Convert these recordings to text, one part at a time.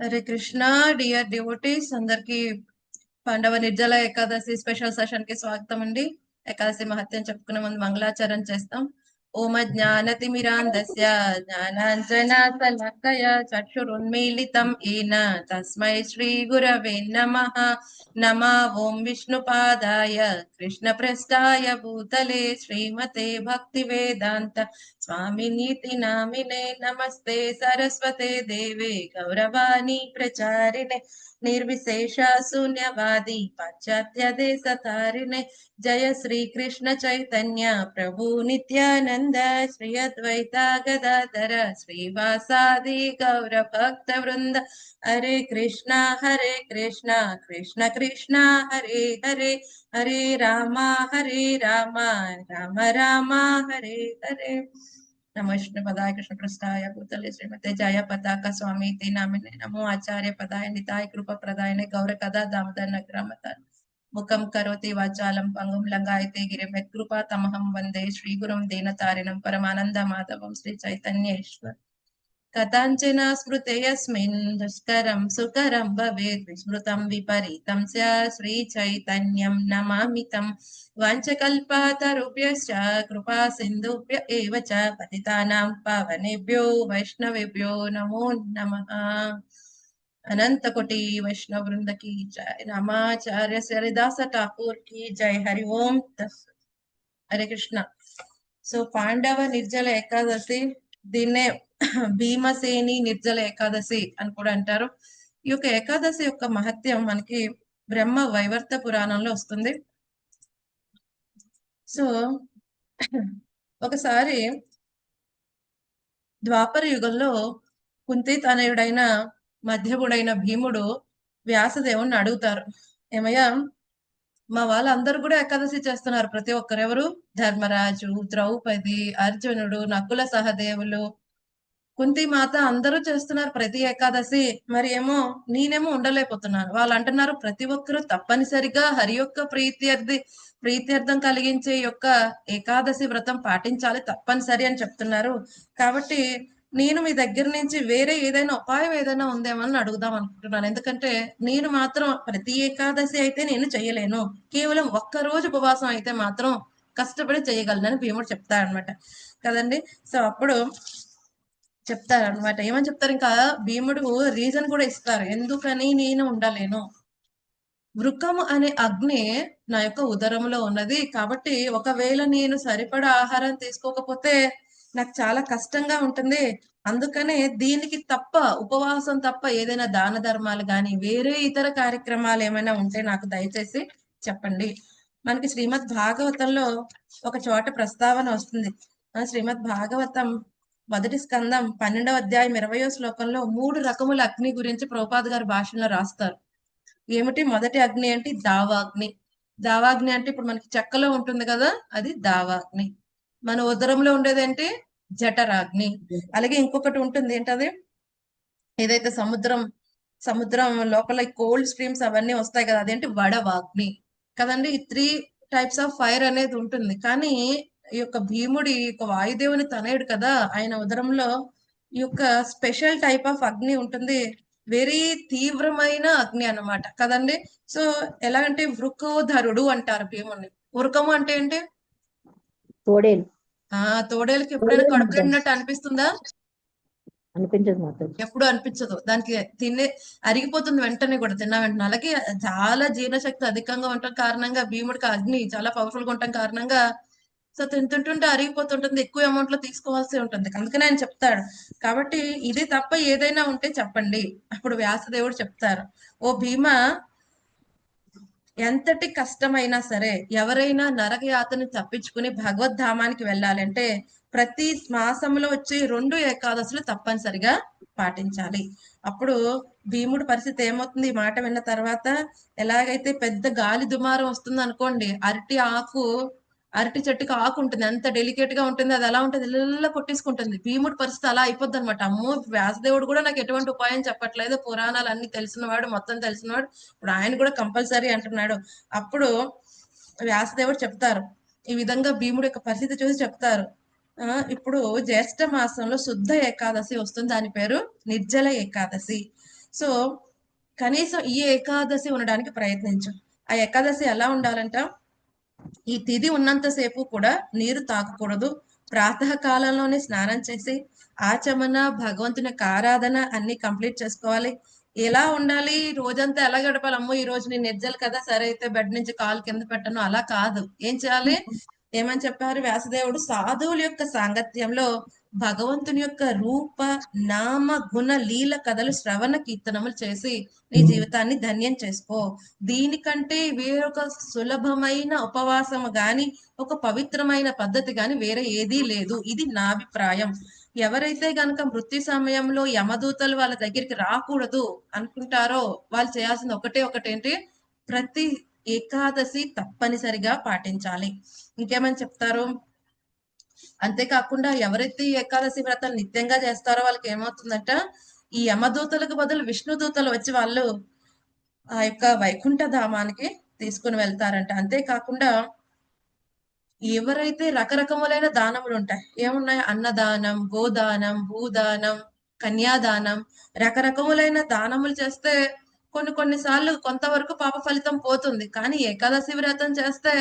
Hare Krishna dear devotees అందరికి Pandava Nirjala Ekadashi special సెషన్కి స్వాగతం అండి. ఏకాదశి మహత్యం చెప్పుకునే ముందు మంగళాచరణ చేస్తాం. ओम ज्ञानतिमिरान्धस्य ज्ञानाञ्जनासलकया चक्षुरुन्मीलितम् येन तस्मै श्रीगुरवे नमः। नमः ॐ विष्णुपादाय कृष्णप्रस्थाय भूतले श्रीमते भक्तिवेदान्त स्वामिनीति नामिने नमस्ते सरस्वते देवे गौरवाणी प्रचारिणे निर्विशेष शून्यवादी पाश्चात्य देशतारिणे जय श्रीकृष्ण चैतन्य प्रभु नित्यानन्द। జయ శ్రీ కృష్ణ చైతన్య ప్రభు నిత్యానంద శ్రీ అద్వైత గదాధర శ్రీవాసాది గౌర భక్త వృంద హరే కృష్ణ హరే కృష్ణ కృష్ణ కృష్ణ హరే హరే హరే రామ హరే రామ రామ రామ హరే హరే నమో విష్ణు పదాయ కృష్ణ పృష్ఠాయ భూతలే శ్రీమతే జయ పతాక స్వామి తే నామినే నమో ఆచార్య పదాయ ముఖం కరోతి వాచాలం పంగుం లంగాయతే గిరిం యత్కృపా తమహం వందే శ్రీగురం దీనతారిణం పరమానంద మాధవం శ్రీ చైతన్యేశ్వర్. కథాంచన స్మృతయస్మిన్ దుష్కరం సుకరం భవేత్ విస్మృతం విపరీతం స్యా శ్రీ చైతన్యం నమామితం వాంఛకల్పాతరుభ్యశ్చ కృపా సింధుభ్య ఏవ చ పతితానాం పావనేభ్యో వైష్ణవేభ్యో నమో నమః. అనంత కోటి వైష్ణవ వృంద की जय नमाचार्य हरिदास ठाकुर की जय हरि ओम तत्सत्. హరే కృష్ణ సో పాండవ నిర్జల ఏకాదశి దీన్నే భీమసేని నిర్జల ఏకాదశి అని కూడా అంటారు ఈ యొక్క ఏకాదశి యొక్క మహత్యం మనకి బ్రహ్మ వైవర్త పురాణంలో వస్తుంది సో ఒకసారి ద్వాపర యుగంలో కుంతి తనయుడైన మధ్యముడైన భీముడు వ్యాసదేవుణ్ణి అడుగుతారు. ఏమయ్యా మా వాళ్ళందరూ కూడా ఏకాదశి చేస్తున్నారు. ప్రతి ఒక్కరు ఎవరు ధర్మరాజు ద్రౌపది అర్జునుడు నకుల సహదేవులు. కుంతి మాత అందరూ చేస్తున్నారు ప్రతి ఏకాదశి. మరి ఏమో నేనేమో ఉండలేకపోతున్నాను. వాళ్ళు అంటున్నారు ప్రతి ఒక్కరూ తప్పనిసరిగా హరి యొక్క ప్రీత్యర్థి ప్రీత్యర్థం కలిగించే యొక్క ఏకాదశి వ్రతం పాటించాలి తప్పనిసరి అని చెప్తున్నారు. కాబట్టి నేను మీ దగ్గర నుంచి వేరే ఏదైనా ఉపాయం ఏదైనా ఉందేమో అని అడుగుదాం అనుకుంటున్నాను. ఎందుకంటే నేను మాత్రం ప్రతి ఏకాదశి అయితే నేను చేయలేను. కేవలం ఒక్క రోజు ఉపవాసం అయితే మాత్రం కష్టపడి చేయగలనని భీముడు చెప్తాడనమాట కదండి? సో అప్పుడు చెప్తారు అనమాట ఏమని చెప్తారు? ఇంకా భీముడు రీజన్ కూడా ఇస్తారు. ఎందుకని నేను ఉండలేను? వృకము అనే అగ్ని నా యొక్క ఉదరంలో ఉన్నది. కాబట్టి ఒకవేళ నేను సరిపడా ఆహారం తీసుకోకపోతే నాకు చాలా కష్టంగా ఉంటుంది. అందుకనే దీనికి తప్ప ఉపవాసం తప్ప ఏదైనా దాన ధర్మాలు కానీ వేరే ఇతర కార్యక్రమాలు ఏమైనా ఉంటే నాకు దయచేసి చెప్పండి. మనకి శ్రీమద్ భాగవతంలో ఒక చోట ప్రస్తావన వస్తుంది. ఆ శ్రీమద్ భాగవతం మొదటి స్కందం పన్నెండవ అధ్యాయం ఇరవయో శ్లోకంలో మూడు రకముల అగ్ని గురించి ప్రభుపాద్ గారు భాషలో రాస్తారు. ఏమిటి? మొదటి అగ్ని అంటే దావాగ్ని. దావాగ్ని అంటే ఇప్పుడు మనకి చెక్కలో ఉంటుంది కదా అది దావాగ్ని. మన ఉదరంలో ఉండేది ఏంటి? జఠరాగ్ని. అలాగే ఇంకొకటి ఉంటుంది ఏంటది? ఏదైతే సముద్రం సముద్రం లోపల కోల్డ్ స్ట్రీమ్స్ అవన్నీ వస్తాయి కదా అదేంటి? వడవాగ్ని కదండి? ఈ త్రీ టైప్స్ ఆఫ్ ఫైర్ అనేది ఉంటుంది. కానీ ఈ యొక్క భీముడి యొక్క వాయుదేవుని తనయుడు కదా ఆయన ఉదరంలో ఈ యొక్క స్పెషల్ టైప్ ఆఫ్ అగ్ని ఉంటుంది. వెరీ తీవ్రమైన అగ్ని అన్నమాట. కదండి? సో ఎలా అంటే వృకోధరుడు అంటారు భీముడిని వృకము అంటే ఏంటి? తోడేలు. ఆ తోడేలకి ఎప్పుడైనా కడుపు. నిండినట్టు అనిపిస్తుందా? అనిపించదు మాతో ఎప్పుడు అనిపించదు. దానికి తినే అరిగిపోతుంది వెంటనే కూడా. తిన్న వెంటనే. అలాగే చాలా జీర్ణశక్తి అధికంగా ఉండటం కారణంగా భీముడికి అగ్ని చాలా పవర్ఫుల్గా ఉండటం కారణంగా సో తింటుంటుంటే అరిగిపోతుంటుంది. ఎక్కువ అమౌంట్లో తీసుకోవాల్సి ఉంటుంది. అందుకనే ఆయన చెప్తాడు. కాబట్టి ఇది తప్ప ఏదైనా ఉంటే చెప్పండి. అప్పుడు వ్యాసదేవుడు చెప్తారు. ఓ భీమా ఎంతటి కష్టమైనా సరే ఎవరైనా నరక యాతను తప్పించుకుని భగవద్ధామానికి వెళ్ళాలంటే ప్రతి మాసంలో వచ్చే రెండు ఏకాదశులు తప్పనిసరిగా పాటించాలి. అప్పుడు భీముడి పరిస్థితి ఏమవుతుంది? ఈ మాట విన్న తర్వాత ఎలాగైతే పెద్ద గాలి దుమారం వస్తుంది అనుకోండి అరటి ఆకు అరటి చెట్టుకి ఆకు ఉంటుంది ఎంత డెలికేట్గా ఉంటుంది అది ఎలా ఉంటుంది ఇళ్ళ కొట్టేసుకుంటుంది. భీముడి పరిస్థితి అలా అయిపోద్ది అనమాట అమ్మో వ్యాసదేవుడు కూడా నాకు ఎటువంటి ఉపాయం చెప్పట్లేదు. పురాణాలు అన్ని తెలిసినవాడు మొత్తం తెలిసినవాడు. ఇప్పుడు ఆయన కూడా కంపల్సరీ అంటున్నాడు. అప్పుడు వ్యాసదేవుడు చెప్తారు. ఈ విధంగా భీముడి యొక్క పరిస్థితి చూసి చెప్తారు. ఆ ఇప్పుడు జ్యేష్ఠ మాసంలో శుద్ధ ఏకాదశి వస్తుంది. దాని పేరు నిర్జల ఏకాదశి. సో కనీసం ఈ ఏకాదశి ఉండడానికి ప్రయత్నించు. ఆ ఏకాదశి ఎలా ఉండాలంట? ఈ తిథి ఉన్నంతసేపు కూడా నీరు తాకకూడదు. ప్రాతకాలంలోనే స్నానం చేసి ఆచమన భగవంతుని ఆరాధన అన్ని కంప్లీట్ చేసుకోవాలి. ఎలా ఉండాలి? రోజంతా ఎలా గడపాలి? అమ్మో ఈ రోజు నేను నిర్జలు కదా సరే అయితే బెడ్ నుంచి కాలు కింద పెట్టను. అలా కాదు. ఏం చేయాలి? ఏమని చెప్పారు? వ్యాసదేవుడు సాధువుల యొక్క సాంగత్యంలో భగవంతుని యొక్క రూప నామ గుణ లీల కథలు శ్రవణ కీర్తనములు చేసి నీ జీవితాన్ని ధన్యం చేసుకో. దీనికంటే వేరొక సులభమైన ఉపవాసము గాని ఒక పవిత్రమైన పద్ధతి గాని వేరే ఏదీ లేదు. ఇది నా అభిప్రాయం. ఎవరైతే గనక మృత్యు సమయంలో యమదూతలు వాళ్ళ దగ్గరికి రాకూడదు అనుకుంటారో వాళ్ళు చేయాల్సింది ఒకటే ఒకటేంటి? ప్రతి ఏకాదశి తప్పనిసరిగా పాటించాలి. ఇంకేమని చెప్తారు? అంతేకాకుండా ఎవరైతే ఈ ఏకాదశి వ్రతాలు నిత్యంగా చేస్తారో వాళ్ళకి ఏమవుతుందంట? ఈ యమదూతలకు బదులు విష్ణు దూతలు వచ్చి వాళ్ళు ఆ యొక్క వైకుంఠ ధామానికి తీసుకుని వెళ్తారంట. అంతేకాకుండా ఎవరైతే రకరకములైన దానములు ఉంటాయి ఏమున్నాయి? అన్నదానం గోదానం భూదానం కన్యాదానం రకరకములైన దానములు చేస్తే కొన్ని కొన్నిసార్లు కొంతవరకు పాప ఫలితం పోతుంది. కానీ ఏకాదశి వ్రతం చేస్తే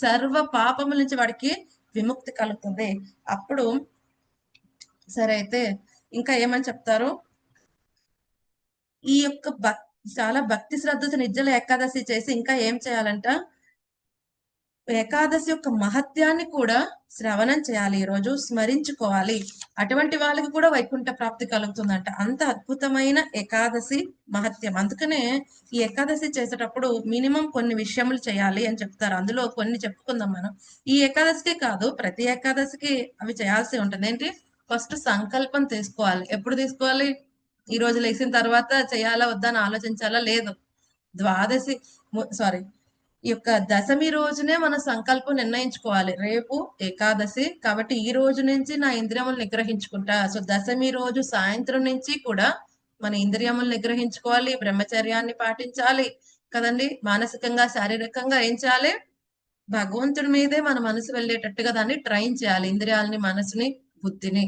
సర్వ పాపముల నుంచి వాడికి విముక్తి కలుగుతుంది. అప్పుడు సరే అయితే ఇంకా ఏమని చెప్తారు? ఈ యొక్క భక్ చాలా భక్తి శ్రద్ధతో నిజ్జల ఏకాదశి చేసి ఇంకా ఏం చేయాలంట? ఏకాదశి యొక్క మహత్యాన్ని కూడా శ్రవణం చేయాలి ఈ రోజు స్మరించుకోవాలి. అటువంటి వాళ్ళకి కూడా వైకుంఠ ప్రాప్తి కలుగుతుందంట. అంత అద్భుతమైన ఏకాదశి మహత్యం. అందుకనే ఈ ఏకాదశి చేసేటప్పుడు మినిమం కొన్ని విషయములు చేయాలి అని చెప్తారు. అందులో కొన్ని చెప్పుకుందాం మనం. ఈ ఏకాదశికే కాదు ప్రతి ఏకాదశికి అవి చేయాల్సి ఉంటుంది. ఏంటి? ఫస్ట్ సంకల్పం తీసుకోవాలి. ఎప్పుడు తీసుకోవాలి? ఈ రోజు లేచిన తర్వాత చేయాలా వద్దా అని ఆలోచించాలా? లేదు. ద్వాదశి సారీ ఈ యొక్క దశమి రోజునే మన సంకల్పం నిర్ణయించుకోవాలి. రేపు ఏకాదశి కాబట్టి ఈ రోజు నుంచి నా ఇంద్రియములు నిగ్రహించుకుంటా. సో దశమి రోజు సాయంత్రం నుంచి కూడా మన ఇంద్రియములు నిగ్రహించుకోవాలి బ్రహ్మచర్యాన్ని పాటించాలి కదండి. మానసికంగా శారీరకంగా ఏం చేయాలి? భగవంతుడి మీదే మన మనసు వెళ్ళేటట్టుగా దాన్ని ట్రైన్ చేయాలి. ఇంద్రియాలని మనసుని బుద్ధిని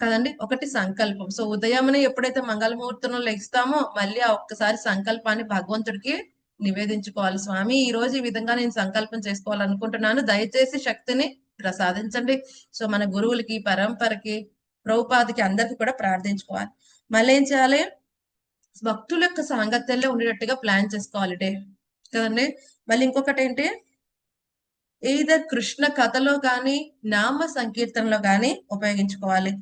కదండి. ఒకటి సంకల్పం. సో ఉదయమునే ఎప్పుడైతే మంగళముహూర్తంలో లెగిస్తామో మళ్ళీ ఆ ఒక్కసారి సంకల్పాన్ని భగవంతుడికి నివేదించుకోవాలి. స్వామి ఈ రోజు ఈ విధంగా నేను సంకల్పం చేసుకోవాలనుకుంటున్నాను. దయచేసి శక్తిని ప్రసాదించండి. సో మన గురువులకి పరంపరకి ప్రభుపాదికి అందరికి కూడా ప్రార్థించుకోవాలి. మళ్ళీ ఏం చేయాలి? భక్తుల యొక్క సాంగత్యంలో ఉండేటట్టుగా ప్లాన్ చేసుకోవాలి డే. కదండి? మళ్ళీ ఇంకొకటి ఏంటి? ఈదర్ కృష్ణ కథలో కానీ నామ సంకీర్తనలో కానీ ఉపయోగించుకోవాలి.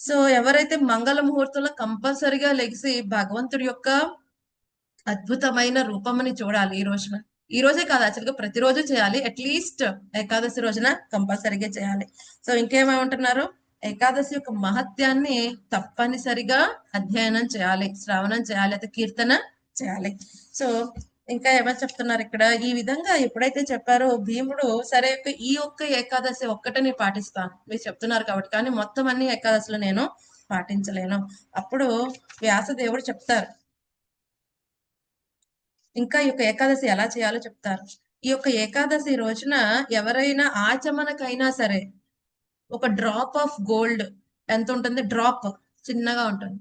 సో ఎవరైతే మంగళ ముహూర్తంలో కంపల్సరిగా లెగిసి భగవంతుడి యొక్క అద్భుతమైన రూపమని చూడాలి ఈ రోజున. ఈ రోజే కాదు యాక్చువల్గా ప్రతిరోజు చేయాలి. అట్లీస్ట్ ఏకాదశి రోజున కంపల్సరిగా చేయాలి. సో ఇంకేమేమంటున్నారు? ఏకాదశి యొక్క మహత్యాన్ని తప్పనిసరిగా అధ్యయనం చేయాలి శ్రవణం చేయాలి అయితే కీర్తన చేయాలి. సో ఇంకా ఏమని చెప్తున్నారు ఇక్కడ? ఈ విధంగా ఎప్పుడైతే చెప్పారో భీముడు సరే ఈ ఒక్క ఏకాదశి ఒక్కటే నేను పాటిస్తాను. మీరు చెప్తున్నారు కాబట్టి కానీ మొత్తం అన్ని ఏకాదశిలో నేను పాటించలేను. అప్పుడు వ్యాసదేవుడు చెప్తారు ఇంకా ఈ యొక్క ఏకాదశి ఎలా చేయాలో చెప్తారు. ఈ యొక్క ఏకాదశి రోజున ఎవరైనా ఆచమనకైనా సరే ఒక డ్రాప్ ఆఫ్ గోల్డ్ ఎంత ఉంటుంది? డ్రాప్ చిన్నగా ఉంటుంది.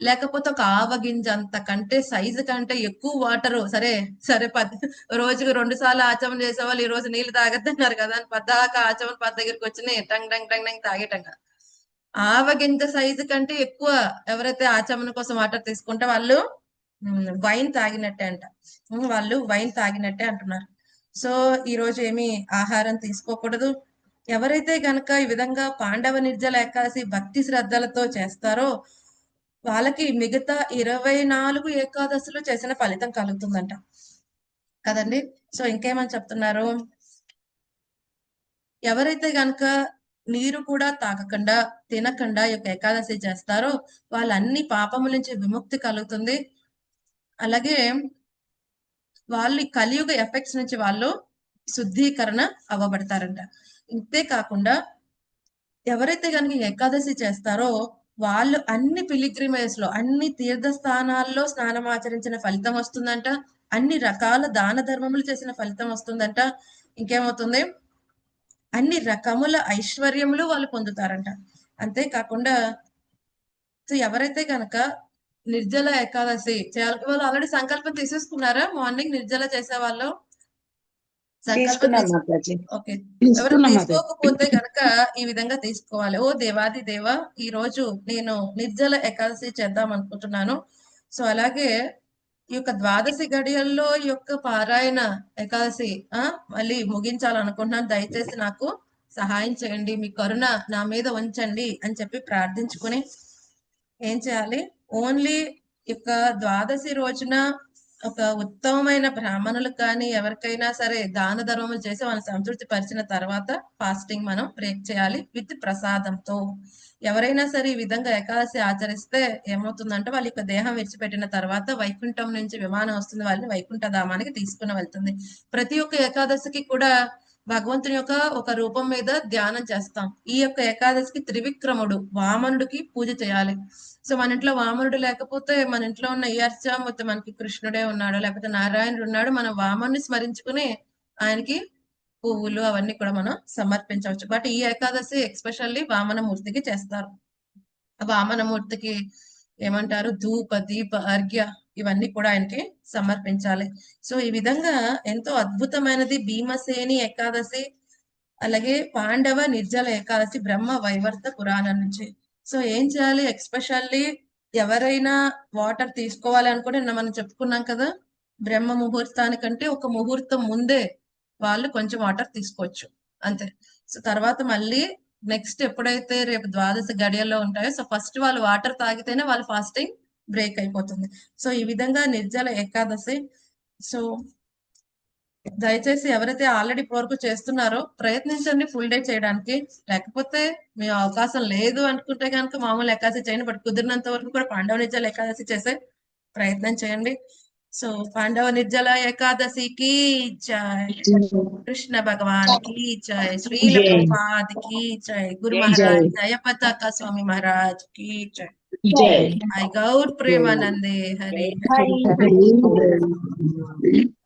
లేకపోతే ఒక ఆవగింజ అంత కంటే సైజు కంటే ఎక్కువ వాటర్. సరే సరే పద్ రోజుకు రెండు సార్లు ఆచమన చేసే వాళ్ళు ఈ రోజు నీళ్ళు తాగద్దన్నారు కదా అని పద్దాక ఆచమన పద దగ్గరికి వచ్చినాయి. టంగ్ టంగ్ టంగ్ టంగ్ తాగేటం కదా. ఆవగింజ సైజు కంటే ఎక్కువ ఎవరైతే ఆచమన కోసం వాటర్ తీసుకుంటే వాళ్ళు వైన్ తాగినట్టే అంట. వాళ్ళు వైన్ తాగినట్టే అంటున్నారు. సో ఈ రోజు ఏమి ఆహారం తీసుకోకూడదు. ఎవరైతే గనక ఈ విధంగా పాండవ నిర్జల ఏకాదశి భక్తి శ్రద్ధలతో చేస్తారో వాళ్ళకి మిగతా ఇరవై నాలుగు ఏకాదశులు చేసిన ఫలితం కలుగుతుందంట. కదండి? సో ఇంకేమని చెప్తున్నారు? ఎవరైతే గనక నీరు కూడా తాగకుండా తినకుండా ఈ యొక్క ఏకాదశి చేస్తారో వాళ్ళ అన్ని పాపముల నుంచి విముక్తి కలుగుతుంది. అలాగే వాళ్ళు కలియుగ ఎఫెక్ట్స్ నుంచి వాళ్ళు శుద్ధీకరణ అవ్వబడతారంట. ఇంతే కాకుండా ఎవరైతే కనుక ఏకాదశి చేస్తారో వాళ్ళు అన్ని పిలిగ్రిమేజ్లో అన్ని తీర్థస్థానాల్లో స్నానం ఆచరించిన ఫలితం వస్తుందంట. అన్ని రకాల దాన ధర్మములు చేసిన ఫలితం వస్తుందంట. ఇంకేమవుతుంది? అన్ని రకముల ఐశ్వర్యములు వాళ్ళు పొందుతారంట. అంతేకాకుండా సో ఎవరైతే కనుక నిర్జల ఏకాదశి. చేయాలి. వాళ్ళు ఆల్రెడీ సంకల్పం తీసేసుకున్నారా? మార్నింగ్ నిర్జల చేసే వాళ్ళు ఓకే. ఎవరు తీసుకోకపోతే గనక ఈ విధంగా తీసుకోవాలి. ఓ దేవాది దేవ ఈ రోజు నేను నిర్జల ఏకాదశి చేద్దాం అనుకుంటున్నాను. సో అలాగే ఈ యొక్క ద్వాదశి గడియల్లో ఈ యొక్క పారాయణ ఏకాదశి ఆ మళ్ళీ ముగించాలనుకుంటున్నాను. దయచేసి నాకు సహాయం చేయండి. మీ కరుణ నా మీద ఉంచండి అని చెప్పి ప్రార్థించుకుని ఏం చేయాలి? ఓన్లీ యొక్క ద్వాదశి రోజున ఒక ఉత్తమమైన బ్రాహ్మణులకు కానీ ఎవరికైనా సరే దాన ధర్మములు చేసి వాళ్ళని సంతృప్తి పరిచిన తర్వాత ఫాస్టింగ్ మనం బ్రేక్ చేయాలి విత్ ప్రసాదంతో. ఎవరైనా సరే ఈ విధంగా ఏకాదశి ఆచరిస్తే ఏమవుతుందంటే వాళ్ళ యొక్క దేహం విడిచిపెట్టిన తర్వాత వైకుంఠం నుంచి విమానం వస్తుంది వాళ్ళని వైకుంఠ ధామానికి తీసుకుని వెళ్తుంది. ప్రతి ఒక్క ఏకాదశికి కూడా భగవంతుని యొక్క ఒక రూపం మీద ధ్యానం చేస్తాం. ఈ యొక్క ఏకాదశికి త్రివిక్రముడు వామనుడికి పూజ చేయాలి. సో మన ఇంట్లో వామనుడు లేకపోతే మన ఇంట్లో ఉన్న ఈయర్చ మొత్తం మనకి కృష్ణుడే ఉన్నాడు లేకపోతే నారాయణుడు ఉన్నాడు మనం వామనుని స్మరించుకుని ఆయనకి పువ్వులు అవన్నీ కూడా మనం సమర్పించవచ్చు. బట్ ఈ ఏకాదశి ఎక్స్పెషల్లీ వామనమూర్తికి చేస్తారు. ఆ వామనమూర్తికి ఏమంటారు? ధూప దీప అర్ఘ్య ఇవన్నీ కూడా ఆయనకి సమర్పించాలి. సో ఈ విధంగా ఎంతో అద్భుతమైనది భీమసేని ఏకాదశి అలాగే పాండవ నిర్జల ఏకాదశి బ్రహ్మ వైవర్త పురాణం నుంచి. సో ఏం చేయాలి? ఎక్స్పెషల్లీ ఎవరైనా వాటర్ తీసుకోవాలి అనుకుంటే మనం చెప్పుకున్నాం కదా బ్రహ్మ ముహూర్తానికంటే ఒక ముహూర్తం ముందే వాళ్ళు కొంచెం వాటర్ తీసుకోవచ్చు. అంతే. సో తర్వాత మళ్ళీ నెక్స్ట్ ఎప్పుడైతే రేపు ద్వాదశ గడియల్లో ఉంటాయో సో ఫస్ట్ వాళ్ళు వాటర్ తాగితేనే వాళ్ళు ఫాస్టింగ్ బ్రేక్ అయిపోతుంది. సో ఈ విధంగా నిర్జల ఏకాదశి. సో దయచేసి ఎవరైతే ఆల్రెడీ వరకు చేస్తున్నారో ప్రయత్నించండి ఫుల్ డే చేయడానికి. లేకపోతే మీ అవకాశం లేదు అనుకుంటే కనుక మామూలు ఏకాదశి చేయండి బట్ కుదిరినంత వరకు కూడా పాండవ నిర్జల ఏకాదశి చేసే ప్రయత్నం చేయండి. సో పాండవ నిర్జల ఏకాదశికి జై. కృష్ణ భగవాన్కి జై. శ్రీల కి జై. గురు. మహారాజ్ జయపతాక స్వామి మహారాజ్కి జై. జై. ఐ గౌర్ ప్రేమానందే. హరి. హరి.